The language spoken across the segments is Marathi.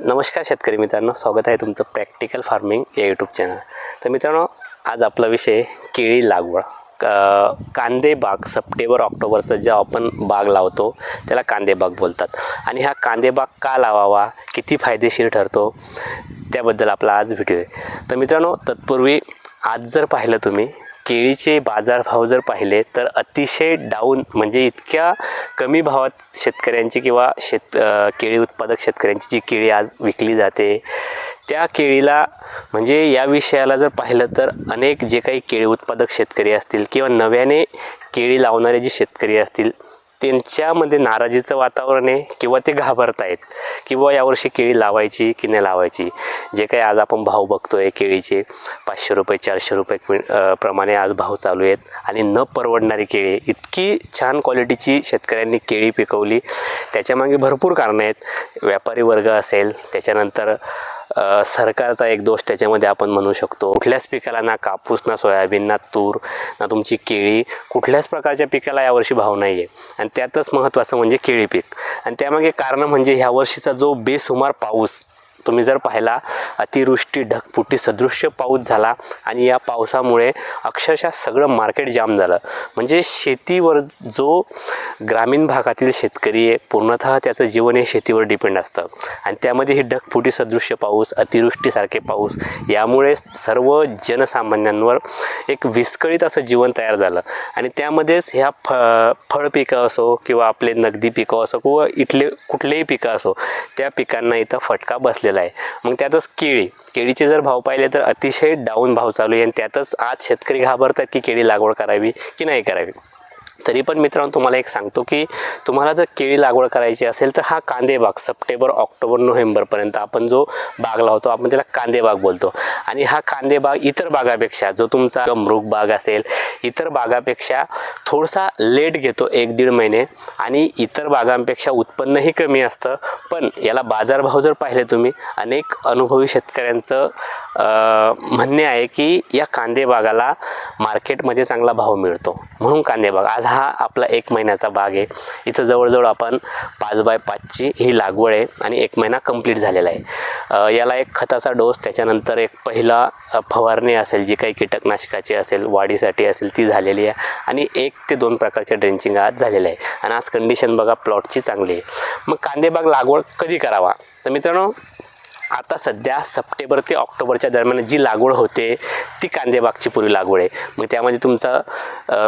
नमस्कार शेतकरी मित्रांनो स्वागत आहे तुमचं प्रॅक्टिकल फार्मिंग या यूट्यूब चॅनल तर मित्रांनो आज आपला विषय केळी लागवड. क- कांदे बाग सप्टेंबर ऑक्टोबरचा जेव्हा आपण बाग लावतो त्याला कांदे बाग बोलतात. आणि हा कांदे बाग का लावावा किती फायदेशीर ठरतो त्याबद्दल आपला आज व्हिडिओ आहे. तर मित्रांनो तत्पूर्वी आज जर पाहिलं तुम्ही केळीचे बाजारभाव जर पाहिले तर अतिशय डाऊन म्हणजे इतक्या कमी भावात शेतकऱ्यांची किंवा शेत केळी उत्पादक शेतकऱ्यांची जी केळी आज विकली जाते त्या केळीला म्हणजे या विषयाला जर पाहिलं तर अनेक जे काही केळी उत्पादक शेतकरी असतील किंवा नव्याने केळी लावणारे जे शेतकरी असतील त्यांच्यामध्ये नाराजीचं वातावरण आहे किंवा ते घाबरत आहेत किंवा यावर्षी केळी लावायची की नाही लावायची? जे काही आज आपण भाव बघतोय केळीचे पाचशे रुपये चारशे रुपये क्विं प्रमाणे आज भाव चालू आहेत आणि न परवडणारी केळी इतकी छान क्वालिटीची शेतकऱ्यांनी केळी पिकवली. त्याच्यामागे भरपूर कारणं आहेत. व्यापारी वर्ग असेल त्याच्यानंतर सरकारचा एक दोष त्याच्यामध्ये आपण म्हणू शकतो. कुठल्याच पिकाला ना कापूस ना सोयाबीन ना तूर ना तुमची केळी कुठल्याच प्रकारच्या पिकाला यावर्षी भाव नाही आहे आणि त्यातच महत्त्वाचं म्हणजे केळी पीक. आणि त्यामागे कारण म्हणजे ह्या वर्षीचा जो बेसुमार पाऊस तुम्ही जर पाहिला अतिवृष्टी ढगफुटी सदृश्य पाऊस झाला आणि या पावसामुळे अक्षरशः सगळं मार्केट जाम झालं. म्हणजे शेतीवर जो ग्रामीण भागातील शेतकरी आहे पूर्णतः त्याचं जीवन हे शेतीवर डिपेंड असतं. आणि त्यामध्ये ही ढगफुटी सदृश्य पाऊस अतिवृष्टीसारखे पाऊस यामुळे सर्व जनसामान्यांवर एक विस्कळीत असं जीवन तयार झालं. आणि त्यामध्येच ह्या फ फळ पिकं असो किंवा आपले नगदी पिकं असो किंवा इथले कुठलेही पिकं असो त्या पिकांना इथं फटका बसलेला आहे मग त्यातच केळी. केळीचे जर भाव पाहिले तर अतिशय डाऊन भाव चालू आहे आणि त्यातच आज शेतकरी घाबरतात की केळी लागवड करावी की नाही करावी. तरी पण मित्रांनो तुम्हाला एक सांगतो की तुम्हाला जर केळी लागवड करायची असेल तर हा कांदेबाग सप्टेंबर ऑक्टोबर नोव्हेंबरपर्यंत आपण जो बाग लावतो आपण त्याला कांदेबाग बोलतो. आणि हा कांदेबाग इतर बागापेक्षा जो तुमचा मृग बाग असेल इतर बागापेक्षा थोडासा लेट घेतो एक दीड महिने आणि इतर बागांपेक्षा उत्पन्नही कमी असतं. पण याला बाजारभाव जर पाहिले तुम्ही अनेक अनुभवी शेतकऱ्यांचं म्हणणे आहे की या कांदेबागाला मार्केटमध्ये चांगला भाव मिळतो. म्हणून कांदेबाग आज हा आपला एक महिन्याचा बाग आहे. इथं जवळजवळ आपण पाच बाय पाचची ही लागवड आहे आणि एक महिना कंप्लीट झालेला आहे. याला एक खताचा डोस त्याच्यानंतर एक पहिला फवारणी असेल जी काही कीटकनाशकाची असेल वाढीसाठी असेल ती झालेली आहे. आणि एक ते दोन प्रकारचे ड्रेंचिंग आज झालेलं आहे आणि आज कंडिशन बघा प्लॉटची चांगली आहे. मग कांदेबाग लागवड कधी करावा? तर मित्रांनो आता सध्या सप्टेंबर ते ऑक्टोबरच्या दरम्यान जी लागवड होते ती कांदेबागची पूर्वी लागवड आहे. मग त्यामध्ये तुमचा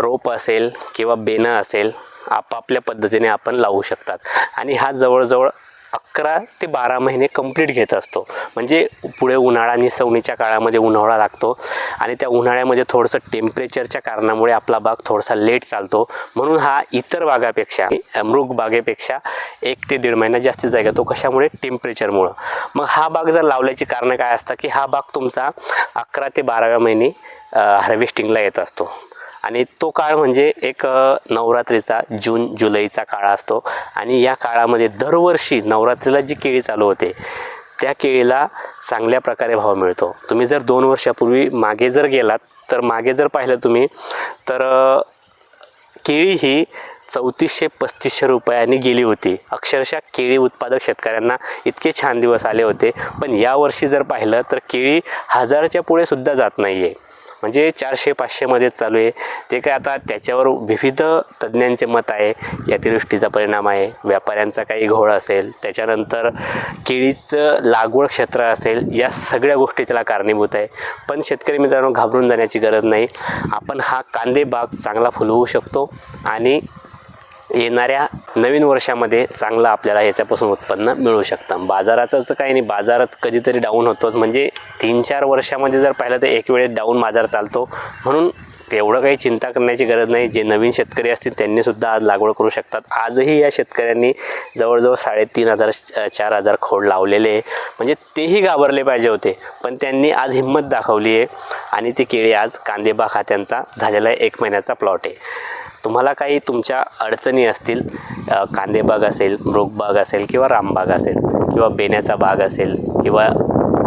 रोप असेल किंवा बेनं असेल आपापल्या पद्धतीने आपण लावू शकतात. आणि हा जवळजवळ अकरा ते बारा महिने कंप्लीट घेत असतो. म्हणजे पुढे उन्हाळा आणि सवणीच्या काळामध्ये उन्हाळा लागतो आणि त्या उन्हाळ्यामध्ये थोडंसं टेम्परेचरच्या कारणामुळे आपला बाग थोडासा लेट चालतो. म्हणून हा इतर बागापेक्षा मृग बागेपेक्षा एक ते दीड महिना जास्त जागा तो कशामुळे? टेम्परेचरमुळं मग हा बाग जर लावल्याची कारणं काय असतात की हा बाग तुमचा अकरा ते बाराव्या महिने हार्वेस्टिंगला येत असतो. आणि तो काळ म्हणजे एक नवरात्रीचा जून जुलैचा काळ असतो. आणि या काळामध्ये दरवर्षी नवरात्रीला जी केळी चालू होते त्या केळीला चांगल्या प्रकारे भाव मिळतो. तुम्ही जर दोन वर्षापूर्वी मागे जर गेलात तर मागे जर पाहिलं तुम्ही तर केळी ही चौतीसशे पस्तीसशे रुपयांनी गेली होती. अक्षरशः केळी उत्पादक शेतकऱ्यांना इतके छान दिवस आले होते. पण यावर्षी जर पाहिलं तर केळी हजारच्या पुढे सुद्धा जात नाही आहे म्हणजे चारशे पाचशेमध्येच चालू आहे. ते काय आता त्याच्यावर विविध तज्ज्ञांचे मत आहे. की अतिवृष्टीचा परिणाम आहे. व्यापाऱ्यांचा काही घोळ असेल. त्याच्यानंतर केळीचं लागवड क्षेत्र असेल. या सगळ्या गोष्टी त्याला कारणीभूत आहे. पण शेतकरी मित्रांनो घाबरून जाण्याची गरज नाही. आपण हा कांदे बाग चांगला फुलवू शकतो. आणि येणाऱ्या नवीन वर्षामध्ये चांगलं आपल्याला याच्यापासून उत्पन्न मिळू शकतं. बाजाराचं असं काही नाही. बाजारच कधीतरी डाऊन होतोच. म्हणजे तीन चार वर्षामध्ये जर पाहिलं तर एक वेळेस डाऊन बाजार चालतो. म्हणून एवढं काही चिंता करण्याची गरज नाही. जे नवीन शेतकरी असतील त्यांनीसुद्धा आज लागवड करू शकतात. आजही या शेतकऱ्यांनी जवळजवळ साडेतीन हजार चार हजार खोड लावलेले आहे. म्हणजे तेही घाबरले पाहिजे होते. पण त्यांनी आज हिंमत दाखवली आहे. आणि ती केळी आज कांदेबा खात्यांचा झालेला आहे एक महिन्याचा प्लॉट आहे. तुम्हाला काही तुमच्या अडचणी असतील कांदेबाग असेल मृगबाग असेल किंवा रामबाग असेल किंवा बेण्याचा बाग असेल किंवा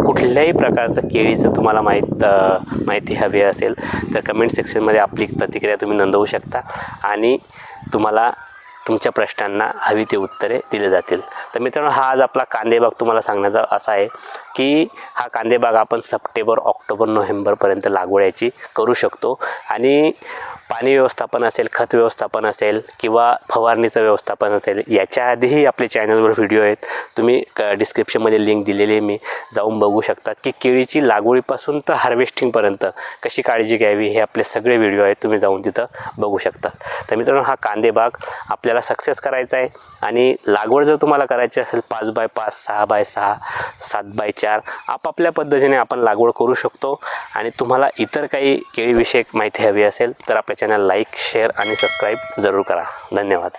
कुठल्याही प्रकारचं केळीचं तुम्हाला माहीत माहिती हवी असेल तर कमेंट सेक्शनमध्ये आपली प्रतिक्रिया तुम्ही नोंदवू शकता आणि तुम्हाला तुमच्या प्रश्नांना हवी ती उत्तरे दिली जातील. तर मित्रांनो हा आज आपला कांदेबाग तुम्हाला सांगण्याचा असा आहे की हा कांदेबाग आपण सप्टेंबर ऑक्टोबर नोव्हेंबरपर्यंत लागवड याची करू शकतो आणि पाणी व्यवस्थापन असेल खत व्यवस्थापन असेल किंवा फवारणीचं व्यवस्थापन असेल याच्या आधीही आपले चॅनलवर व्हिडिओ आहेत. तुम्ही क डिस्क्रिप्शनमध्ये लिंक दिलेली आहे मी जाऊन बघू शकतात की केळीची लागवडीपासून तर हार्वेस्टिंगपर्यंत कशी काळजी घ्यावी हे आपले सगळे व्हिडिओ आहेत तुम्ही जाऊन तिथं बघू शकतात. तर मित्रांनो हा कांदेबाग आपल्याला सक्सेस करायचा आहे आणि लागवड जर तुम्हाला करायची असेल पाच बाय पाच सहा बाय सहा सात बाय चार आपापल्या पद्धतीने आपण लागवड करू शकतो. आणि तुम्हाला इतर काही केळीविषयक माहिती हवी असेल तर आपल्या चॅनल लाईक शेअर आणि सबस्क्राईब जरूर करा. धन्यवाद.